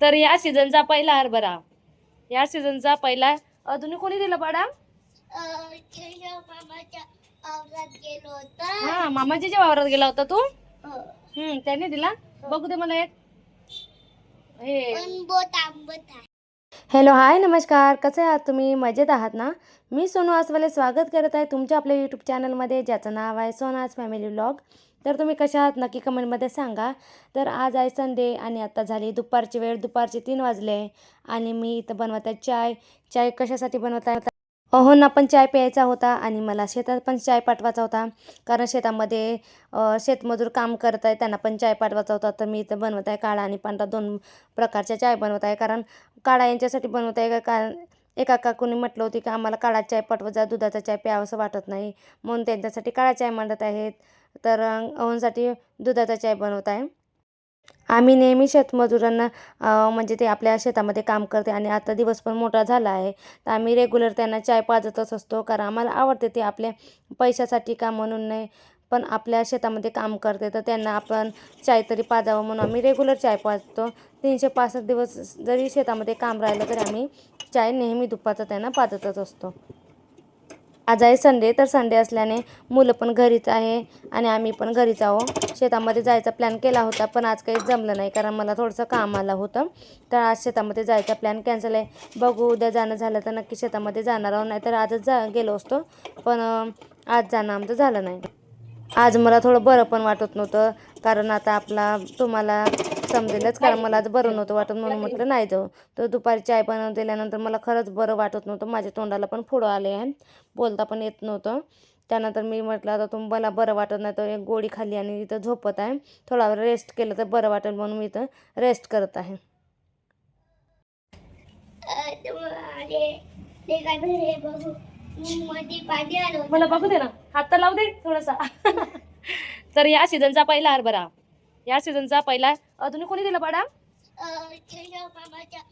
तर या सीझनचा पहिला हरभरा या सीझनचा पहिला अ, तुम्ही कोणी दिलं गेलो होता. हा मामाजीच्या वावरात गेला होता तू? हम्म त्याने दिला. बघू दे मला एक. हे. पण बोट आंबट आहे. हॅलो हाय नमस्कार. कसे आहात तुम्ही? मजेत आहात ना? मी सोनू आसवाले स्वागत करत आहे तुमच्या आपल्या यूट्यूब चॅनलमध्ये ज्याचं नाव आहे सोनाज फॅमिली व्लॉग तर तुम्ही कशा आहात नक्की कमेंटमध्ये सांगा. तर आज आहे संडे आणि आता झाली दुपारची वेळ. दुपारचे तीन वाजले आणि मी इथं बनवत आहे चाय. चाय कशासाठी बनवत आहे? अहोंना पण चाय प्यायचा होता आणि मला शेतात पण चाय पाठवायचा होता. कारण शेतामध्ये शेतमजूर काम करत आहे त्यांना पण चाय पाठवायचा होता. तर मी इथं बनवत आहे काळा आणि पांढरा दोन प्रकारच्या चाय बनवत आहे. कारण काळा यांच्यासाठी बनवत आहे का? कारण एका काकूने म्हटलं होती की आम्हाला काळा चाय पाठवत जा दुधाचा चाय प्यावंसं वाटत नाही. म्हणून त्यांच्यासाठी काळा चाय मांडत आहेत. तर अहोंसाठी दुधाचा चाय बनवत आहे. आम्ही नेहमी शेतमजुरांना म्हणजे ते आपल्या शेतामध्ये काम करते आणि आता दिवस पण मोठा झाला आहे. तर आम्ही रेग्युलर त्यांना चाय पाजतच असतो कारण आम्हाला आवडते ते आपल्या पैशासाठी का म्हणून नाही पण आपल्या शेतामध्ये काम करते. तर त्यांना आपण चाय तरी पाजावं म्हणून आम्ही रेग्युलर चाय पाजतो. तीनशे पासष्ट दिवस जरी शेतामध्ये काम राहिलं तरी आम्ही चाय नेहमी दुपारचा त्यांना पाजतच असतो. आज आहे संडे तर संडे असल्याने मुलं पण घरीच आहे आणि आम्ही पण घरीच आहो. शेतामध्ये जायचा प्लॅन केला होता पण आज काही जमलं नाही कारण मला थोडंसं काम आलं होतं. तर आज शेतामध्ये जायचा प्लॅन कॅन्सल आहे. बघू उद्या जाणं झालं तर नक्की शेतामध्ये जाणार आहोत नाही तर आजच जा गेलो असतो. पण आज जाणं आमचं झालं नाही. आज मला थोडं बरं पण वाटत नव्हतं कारण आता आपला तुम्हाला समजेलच कारण मला आज बरं नव्हतं वाटत म्हणून म्हटलं नाही जाऊ. तर दुपारी चाय बनवून दिल्यानंतर मला खरंच बरं वाटत नव्हतं. माझ्या तोंडाला पण फोडं आले आहेत बोलता पण येत नव्हतं. त्यानंतर मी म्हटलं आता तुम मला बरं वाटत नाही तर एक गोळी खाल्ली आणि इथं झोपत आहे. थोडा वेळ रेस्ट केलं तर बरं वाटेल म्हणून मी इथं रेस्ट करत आहे. मला बघू दे ना. हात तर लावू दे थोडासा. तर या सीझनचा पहिला हरभरा. या सीझनचा पहिला अ, तुम्ही कोणी दिलं मामाच्या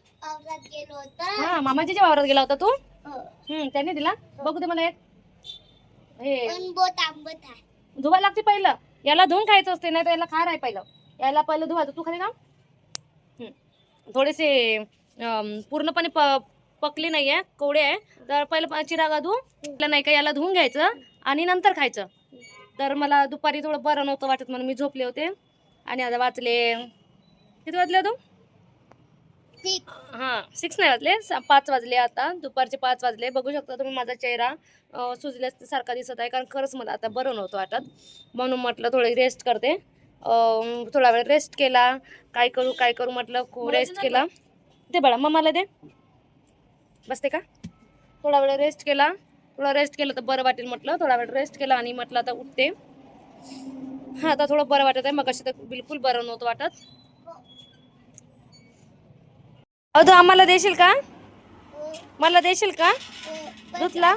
गेलो होता. हा मामाजीच्या वावरात गेला होता तू? हो. हम्म त्याने दिला? बघू दे मला एक. हे. पण बोट आंबट आहे. धुवा लागते पहिलं. याला धुवून खायचं असते नाही तर याला खार आहे पहिलं. याला पहिलं धुवायचं तू खाली का हम्म. थोडेसे अम, पूर्णपणे प पकली नाही आहे कोवडे आहे. तर पहिलं पा- चिरागा धु. पहिलं नाही का याला धुवून घ्यायचं आणि नंतर खायचं. तर मला दुपारी थोडं बरं नव्हतं वाटत म्हणून मी झोपले होते. आणि आता वाचले. किती वाजले तू हां सिक्स नाही वाजले. पाच वाजले आता. दुपारचे पाच वाजले. बघू शकता तुम्ही माझा चेहरा सुजल्यासारखा दिसत आहे कारण खरंच मला आता बरं नव्हतं वाटत. म्हणून म्हटलं थोडी रेस्ट करते. थोडा वेळ रेस्ट केला. काय करू काय करू म्हटलं खूप रेस्ट केला. दे बाळा मग मला दे. बसते का? थोडा वेळ रेस्ट केला. थोडा रेस्ट केलं तर बरं वाटेल म्हटलं. थोडा वेळ रेस्ट केला आणि म्हटलं आता उठते. हां आता थोडं बरं वाटत आहे. मग तर बिलकुल बरं नव्हतं वाटत. अहो तू आम्हाला देशील का? मला देशील का? धुतला?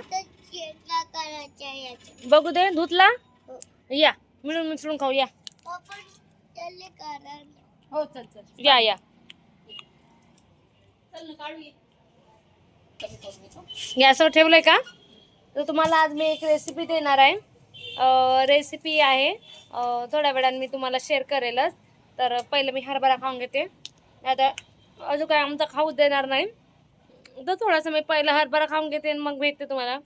बघू दे धुतला? या मिळून मिसळून खाऊ या. हो चल चल. या या. गॅसवर ठेवलंय का? तर तुम्हाला आज मी एक रेसिपी देणार आहे. रेसिपी आहे. थोड्या वेळाने मी तुम्हाला शेअर करेलच. तर पहिलं मी हरभरा खाऊन घेते. आता अजून काय आमचा खाऊ देणार नाही. तर थोडासा मी पहिला हरभरा खाऊन घेते आणि मग भेटते तुम्हाला.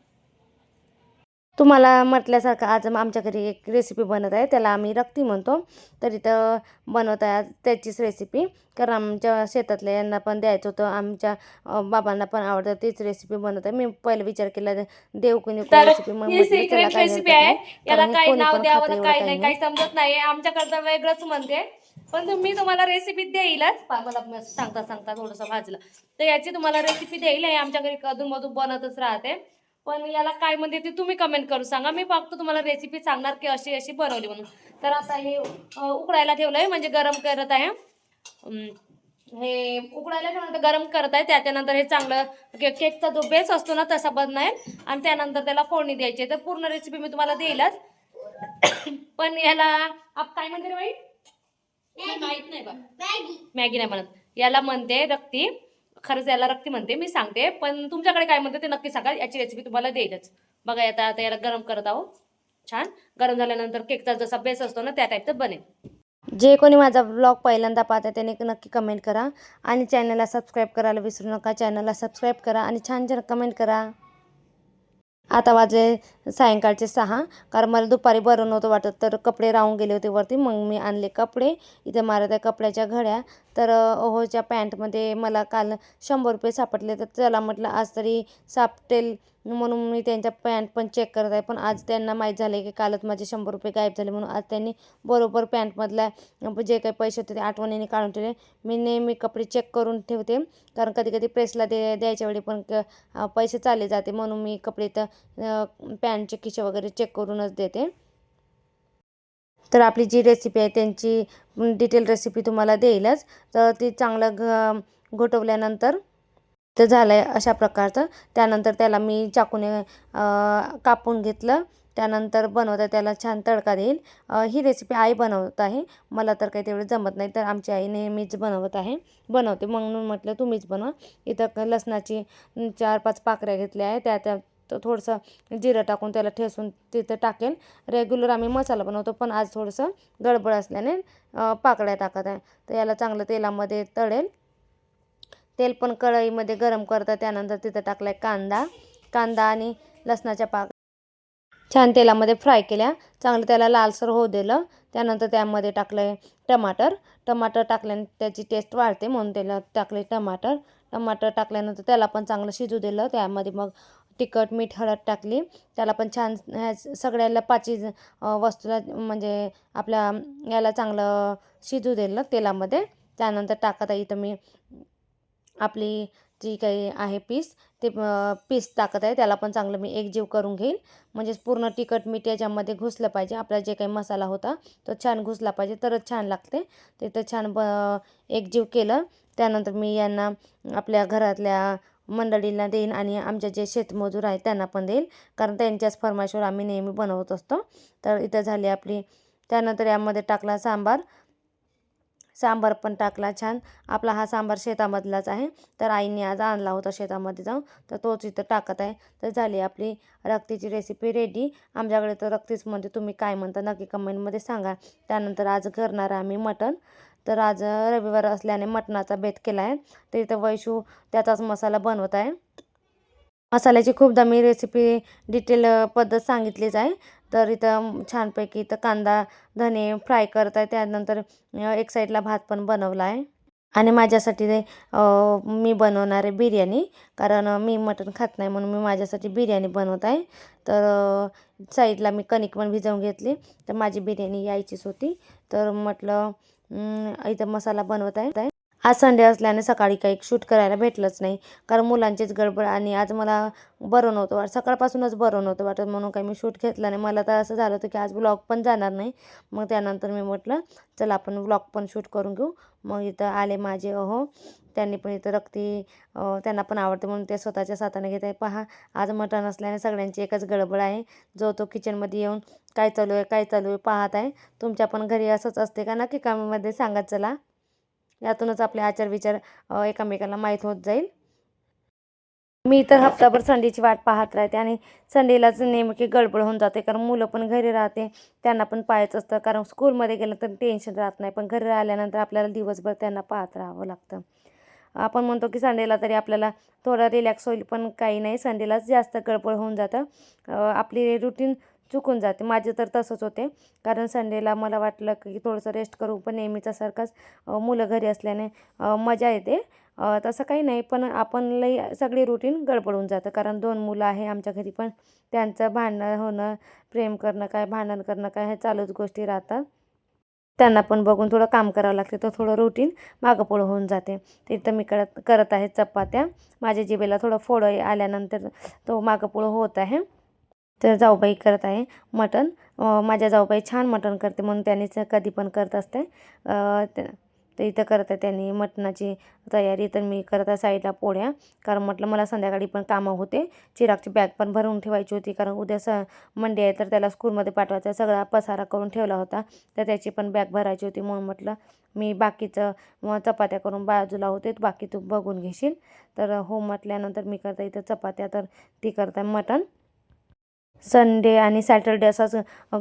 तुम्हाला म्हटल्यासारखं आज आमच्या घरी एक रेसिपी बनत आहे त्याला आम्ही रक्ती म्हणतो. तर इथं बनवत आहे आज त्याचीच रेसिपी कारण आमच्या शेतातल्या यांना पण द्यायचं होतं आमच्या बाबांना पण आवडतं तीच रेसिपी बनवत आहे. मी पहिला विचार केला देव कोणी रेसिपी हरकत आहे. याला काही नाव द्यावं काही काही नाही काही समजत नाही. आमच्याकडचं वेगळंच म्हणते. पण मी तुम्हाला रेसिपी देईलच. मला सांगता सांगता थोडंसं भाजलं. तर याची तुम्हाला रेसिपी देईल हे आमच्या घरी अधूनमधून बनतच राहते. पण याला काय म्हणते ते तुम्ही कमेंट करून सांगा. मी फक्त तुम्हाला रेसिपी सांगणार की अशी अशी बनवली म्हणून. तर आता हे उकडायला ठेवलंय म्हणजे गरम करत आहे. हे उकडायला ठेवल्यानंतर गरम करत आहे. त्याच्यानंतर हे चांगलं के- केकचा जो बेस असतो ना तसा बनणार. आणि त्यानंतर त्याला फोडणी द्यायची आहे. तर पूर्ण रेसिपी मी तुम्हाला देईलच. पण याला आप काय म्हणते रे बाई? माहीत नाही बा. मॅगी नाही म्हणत. याला म्हणते रक्ती. खरंच याला रक्ती म्हणते मी सांगते. पण तुमच्याकडे काय म्हणते ते नक्की सांगा. याची रेसिपी तुम्हाला देईलच. बघा आता आता याला गरम करत आहो. छान. गरम झाल्यानंतर केकचा जसा बेस असतो ना त्या टाईपचं बनेल. जे कोणी माझा ब्लॉग पहिल्यांदा पाहता त्याने नक्की कमेंट करा. आणि चॅनलला सबस्क्राईब करायला विसरू नका. चॅनलला सबस्क्राईब करा आणि छान छान कमेंट करा. आता वाजले सायंकाळचे सहा. कारण मला दुपारी बरं नव्हतं वाटत तर कपडे राहून गेले होते वरती. मग मी आणले कपडे. इथे मारत त्या कपड्याच्या घड्या. तर ओहोच्या पॅन्टमध्ये मला काल शंभर रुपये सापडले. तर चला म्हटलं आज तरी सापटेल म्हणून मी त्यांच्या पॅन्ट पण चेक करत आहे. पण आज त्यांना माहीत झाले की कालच माझे शंभर रुपये गायब झाले म्हणून आज त्यांनी बरोबर पॅन्टमधल्या जे काही पैसे होते ते आठवणीने काढून ठेवले. मी नेहमी कपडे चेक करून ठेवते. कारण कधी कधी प्रेसला दे द्यायच्या वेळी पण क- पैसे चालले जाते. म्हणून मी कपडे तर पॅन्टचे खिसे वगैरे चेक करूनच देते. तर आपली जी रेसिपी आहे त्यांची डिटेल रेसिपी तुम्हाला देईलच. तर ती चांगलं घ घोटवल्यानंतर तर झालं आहे अशा प्रकारचं. त्यानंतर त्याला मी चाकूने कापून घेतलं. त्यानंतर बनवता त्याला छान तडका देईल. ही रेसिपी आई बनवत आहे. मला तर काही तेवढं जमत नाही तर आमची आई नेहमीच बनवत आहे. बनवते. म्हणून म्हटलं तुम्हीच बनवा. इथं क- लसणाची चार पाच पाकऱ्या घेतल्या आहे त्या त्या थोडंसं जिरं टाकून त्याला ठेसून तिथं टाकेल. रेग्युलर आम्ही मसाला बनवतो पण आज थोडंसं गडबड असल्याने पाकळ्या टाकत आहे. तर याला चांगलं तेलामध्ये तळेल. तेल पण कढईमध्ये गरम करतं त्यानंतर तिथं टाकलाय कांदा. कांदा आणि लसणाच्या पाक छान तेलामध्ये फ्राय केल्या. चांगलं त्याला लालसर होऊ दिलं. त्यानंतर त्यामध्ये टाकलं आहे टमाटर. टमाटर टाकल्याने त्याची टेस्ट वाढते म्हणून त्याला टाकले टमाटर. टमाटर टाकल्यानंतर त्याला पण चांगलं शिजू दिलं. त्यामध्ये मग तिखट मीठ हळद टाकली. त्याला पण छान ह्या सगळ्याला पाची वस्तूला म्हणजे आपल्या याला चांगलं शिजू दिलं तेलामध्ये. त्यानंतर टाकत आहे इथं मी आपली जी काही आहे पीस ते पीस टाकत आहे. त्याला पण चांगलं मी एकजीव करून घेईल म्हणजेच पूर्ण तिखट मीठ याच्यामध्ये घुसलं पाहिजे. आपला जे काही मसाला होता तो छान घुसला पाहिजे. तरच छान लागते. ते तर छान ब एकजीव केलं. त्यानंतर मी यांना आपल्या घरातल्या मंडळींना देईन आणि आमच्या जे शेतमजूर आहेत त्यांना पण देईल कारण त्यांच्याच फरमाईशवर आम्ही नेहमी बनवत असतो. तर इथं झाली आपली त्यानंतर यामध्ये टाकला सांबार. सांबार पण टाकला छान. आपला हा सांबार शेतामधलाच आहे. तर आईने आज आणला होता शेतामध्ये जाऊन. तर तोच इथं टाकत आहे. तर झाली आपली रक्तीची रेसिपी रेडी आमच्याकडे तर रक्तीच म्हणजे तुम्ही काय म्हणता नक्की कमेंटमध्ये सांगा. त्यानंतर आज करणार आम्ही मटण. तर आज रविवार असल्याने मटणाचा बेत केला आहे तर इथं वैशू त्याचाच मसाला बनवत आहे. मसाल्याची खूपदा मी रेसिपी डिटेल पद्धत सांगितलीच आहे. तर इथं छानपैकी इथं कांदा धने फ्राय करत आहे. त्यानंतर एक साईडला भात पण बनवला आहे. आणि माझ्यासाठी ते मी बनवणार आहे बिर्याणी. कारण मी मटण खात नाही म्हणून मी माझ्यासाठी बिर्याणी बनवत आहे. तर साईडला मी कणिक पण भिजवून घेतली. तर माझी बिर्याणी यायचीच होती. तर म्हटलं इथं मसाला बनवत आहे. आज संडे असल्याने सकाळी काही शूट करायला भेटलंच नाही. कारण मुलांचीच गडबड आणि आज मला बरं नव्हतं वाटत. सकाळपासूनच बरं नव्हतं वाटत म्हणून काही मी शूट घेतला नाही. मला तर असं झालं होतं की आज ब्लॉग पण जाणार नाही. मग त्यानंतर मी म्हटलं चला आपण व्लॉग पण शूट करून घेऊ. मग इथं आले माझे अहो. त्यांनी पण इथं रक्ती त्यांना पण आवडते म्हणून ते स्वतःच्या साथाने घेत आहे. पहा आज मटण असल्याने सगळ्यांची एकच गडबड आहे. जो तो किचनमध्ये येऊन काय चालू आहे? काय चालू आहे? पाहत आहे. तुमच्या पण घरी असंच असते का? नक्की कामामध्ये सांगा चला. यातूनच आपले आचार विचार एकामेकाला माहीत होत जाईल. मी तर हप्ताभर संडेची वाट पाहत राहते आणि संडेलाच नेमकी गडबड होऊन जाते. कारण मुलं पण घरी राहते त्यांना पण पाहायचं असतं. कारण स्कूलमध्ये गेलं तर टेन्शन राहत नाही. पण घरी राहिल्यानंतर आपल्याला दिवसभर त्यांना पाहत राहावं लागतं. आपण म्हणतो की संडेला तरी आपल्याला थोडं रिलॅक्स होईल पण काही नाही. संडेलाच जास्त गडबड होऊन जातं. आपली रुटीन चुकून जाते. माझे तर तसंच होते. कारण संडेला मला वाटलं की थोडंसं रेस्ट करू पण नेहमीचा सारखाच मुलं घरी असल्याने मजा येते. तसं काही नाही पण आपण लई सगळी रुटीन गडबडून जातं. कारण दोन मुलं आहे आमच्या घरी पण. त्यांचं भांडणं होणं प्रेम करणं काय भांडण करणं काय हे चालूच गोष्टी राहतात. त्यांना पण बघून थोडं काम करावं लागते तर थोडं रुटीन मागंपुढं होऊन जाते. तिथं मी करत करत आहे चपात्या. माझ्या जिबेला थोडं फोडं आल्यानंतर तो मागंपुळं होत आहे. तर जाऊबाई करत आहे मटण. माझ्या जाऊबाई छान मटण करते म्हणून त्यांनीच कधी पण करत असते. तर इथं करत आहे त्यांनी मटणाची तयारी. तर मी करत आहे साईडला पोळ्या. कारण म्हटलं मला संध्याकाळी पण कामं होते. चिरागची बॅग पण भरून ठेवायची होती. कारण उद्या स मंडे आहे तर त्याला स्कूलमध्ये पाठवायचा सगळा पसारा करून ठेवला होता. तर त्याची पण बॅग भरायची होती म्हणून म्हटलं मी बाकीचं चपात्या करून बाजूला होते. बाकी तू बघून घेशील. तर हो म्हटल्यानंतर मी करता इथं चपात्या. तर ती करताय मटण. संडे आणि सॅटरडे असाच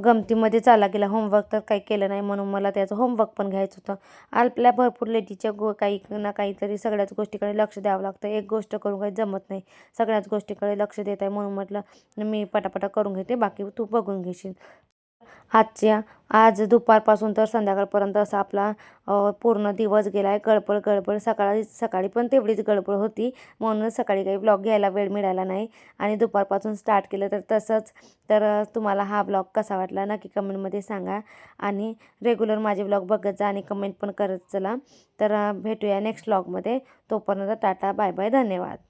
गमतीमध्ये चाला गेला. होमवर्क तर काही केलं नाही म्हणून मला त्याचं होमवर्क पण घ्यायचं होतं. आपल्या भरपूर लेडीजच्या गो काही ना काहीतरी सगळ्याच गोष्टीकडे लक्ष द्यावं लागतं. एक गोष्ट करून काही जमत नाही. सगळ्याच गोष्टीकडे लक्ष देत आहे म्हणून म्हटलं मी पटापटा करून घेते बाकी तू बघून घेशील. आजच्या आज दुपारपासून तर संध्याकाळपर्यंत असा आपला पूर्ण दिवस गेला आहे गडबड गडबड. सकाळी सकाळी पण तेवढीच गडबड होती. म्हणून सकाळी काही ब्लॉग घ्यायला वेळ मिळाला नाही. आणि दुपारपासून स्टार्ट केलं तर तसंच. तर तुम्हाला हा ब्लॉग कसा वाटला नक्की कमेंटमध्ये सांगा. आणि रेग्युलर माझे ब्लॉग बघत जा आणि कमेंट पण करत चला. तर भेटूया नेक्स्ट ब्लॉगमध्ये तोपर्यंत टाटा बाय बाय धन्यवाद.